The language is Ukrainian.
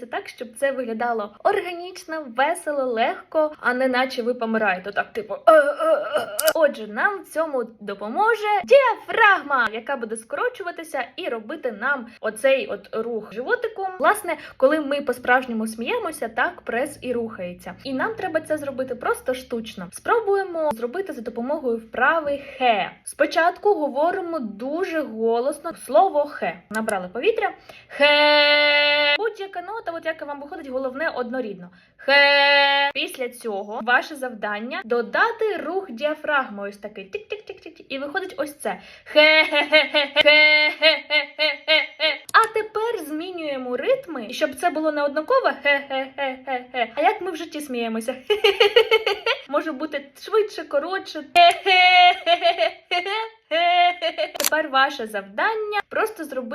Як так, щоб це виглядало органічно, весело, легко, а не наче ви помираєте. Так, типу. Отже, нам в цьому допоможе діафрагма, яка буде скорочуватися і робити нам оцей от рух животиком. Власне, коли ми по-справжньому сміємося, так прес і рухається. І нам треба це зробити просто штучно. Спробуємо зробити за допомогою вправи хе. Спочатку говоримо дуже голосно слово хе. Набрали повітря. Хе. Будь-яка нота, от яка вам виходить, головне однорідно. Хе. Після цього ваше завдання додати рух діафрагми. Ось такий тик-тик-тик-тик. І виходить ось це. Хе-хе-хе-хе-хе-хе-хе. А тепер змінюємо ритми, щоб це було не однаково. Хе-хе-хе-хе-хе. А як ми в житті сміємося? Може бути швидше, коротше. Тепер ваше завдання просто зробити